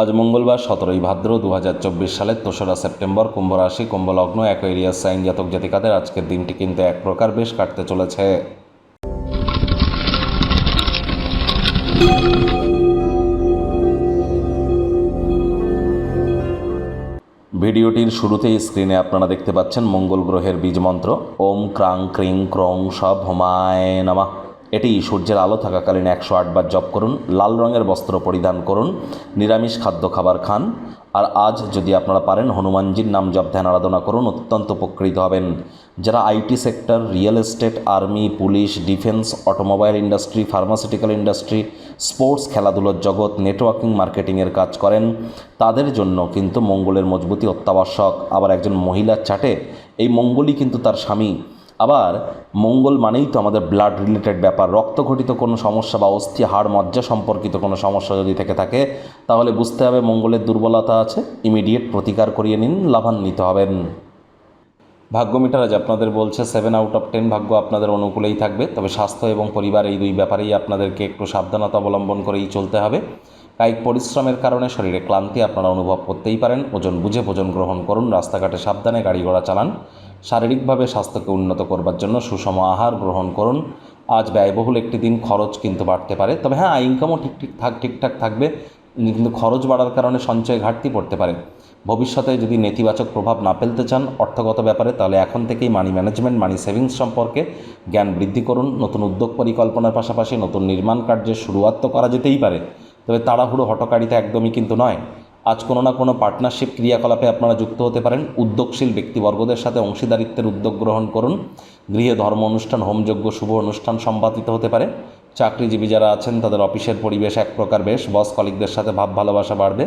আজ মঙ্গলবার সতেরোই ভাদ্র দু হাজার চব্বিশ সালের দোসরা সেপ্টেম্বর কুম্ভ রাশি কুম্ভ লগ্ন অ্যাকোয়ারিয়াস, সাইন জাতক জাতিকাদের আজকের দিনটি কিন্তু এক প্রকার বেশ কাটতে চলেছে। ভিডিওটির শুরুতেই স্ক্রিনে আপনারা দেখতে পাচ্ছেন মঙ্গল গ্রহের বীজ মন্ত্র ওম ক্রাং ক্রিং ক্রং সব হোমায় নামা। এটি সূর্যের আলো থাকাকালীন একশো আটবার জপ করুন, লাল রঙের বস্ত্র পরিধান করুন, নিরামিষ খাদ্য খাবার খান। আর আজ যদি আপনারা পারেন, হনুমানজির নাম জপ ধ্যান আরাধনা করুন, অত্যন্ত উপকৃত হবেন। যারা IT sector, real estate, army, police, defence, automobile industry, pharmaceutical industry, sports, খেলাধুলোর জগৎ, নেটওয়ার্কিং, মার্কেটিংয়ের কাজ করেন, তাদের জন্য কিন্তু মঙ্গলের মজবুতি অত্যাবশ্যক। আবার একজন মহিলার চাটে, এই মঙ্গলই কিন্তু তার স্বামী। আবার মঙ্গল মানেই তো আমাদের ব্লাড রিলেটেড ব্যাপার রক্তঘটিত কোনো সমস্যা বা অস্থি হাড় মজ্জা সম্পর্কিত কোনো সমস্যা যদি থেকে থাকে, তাহলে বুঝতে হবে মঙ্গলের দুর্বলতা আছে ইমিডিয়েট প্রতিকার করিয়ে নিন, লাভান্বিত হবেন। ভাগ্য মিটার আজ আপনাদের বলছে সেভেন আউট অফ টেন ভাগ্য আপনাদের অনুকূলেই থাকবে। তবে স্বাস্থ্য এবং পরিবার এই দুই ব্যাপারেই আপনাদেরকে একটু সাবধানতা অবলম্বন করেই চলতে হবে। কায়িক পরিশ্রমের কারণে শরীরে ক্লান্তি আপনারা অনুভব করতেই পারেন। ওজন বুঝে ভোজন গ্রহণ করুন, রাস্তাঘাটে সাবধানে গাড়ি ঘোড়া চালান। শারীরিকভাবে স্বাস্থ্যকে উন্নত করবার জন্য সুষম আহার গ্রহণ করুন। আজ ব্যয়বহুল একটি দিন, খরচ কিন্তু বাড়তে পারে। তবে হ্যাঁ ইনকামও ঠিক ঠিক, থাক, ঠিকঠাক থাকবে। কিন্তু খরচ বাড়ার কারণে সঞ্চয় ঘাটতি পড়তে পারে। ভবিষ্যতে যদি নেতিবাচক প্রভাব না ফেলতে চান অর্থগত ব্যাপারে, তাহলে এখন থেকেই মানি ম্যানেজমেন্ট মানি সেভিংস সম্পর্কে জ্ঞান বৃদ্ধি করুন। নতুন উদ্যোগ পরিকল্পনার পাশাপাশি নতুন নির্মাণ কার্যের শুরুয়াত তো করা যেতেই পারে। তবে তাড়াহুড়ো হটকারিতা একদমই কিন্তু নয়। আজ কোনো না কোনো পার্টনারশিপ ক্রিয়াকলাপে আপনারা যুক্ত হতে পারেন। উদ্যোগশীল ব্যক্তিবর্গদের সাথে অংশীদারিত্বের উদ্যোগ গ্রহণ করুন। গৃহে ধর্ম অনুষ্ঠান হোমযজ্ঞ শুভ অনুষ্ঠান সম্পাদিত হতে পারে। চাকরিজীবী যারা আছেন, তাদের অফিসের পরিবেশ এক প্রকার বেশ। বস কলিকদের সাথে ভাব ভালোবাসা বাড়বে।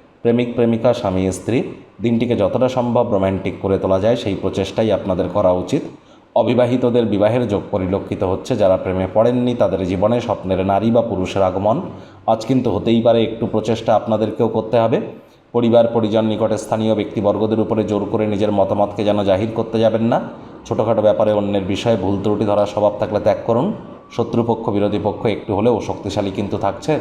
প্রেমিক, প্রেমিকা, স্বামী, স্ত্রী, দিনটিকে যতটা সম্ভব রোম্যান্টিক করে তোলা যায়, সেই প্রচেষ্টাই আপনাদের করা উচিত। অবিবাহিতদের বিবাহের যোগ পরিলক্ষিত হচ্ছে, যারা প্রেমে পড়েননি, তাদের জীবনে স্বপ্নের নারী বা পুরুষের আগমন। আজ কিন্তু হতেই পারে একটু প্রচেষ্টা আপনাদেরকেও করতে হবে। পরিবার, পরিজন, নিকটে স্থানীয় ব্যক্তিবর্গদের উপরে জোর করে নিজের মতামতকে যেন জাহির করতে যাবেন না। ছোটোখাটো ব্যাপারে অন্যের বিষয়ে ভুল ত্রুটি ধরার স্বভাব থাকলে ত্যাগ করুন। শত্রুপক্ষ, বিরোধী পক্ষ একটু হলেও শক্তিশালী কিন্তু থাকছে।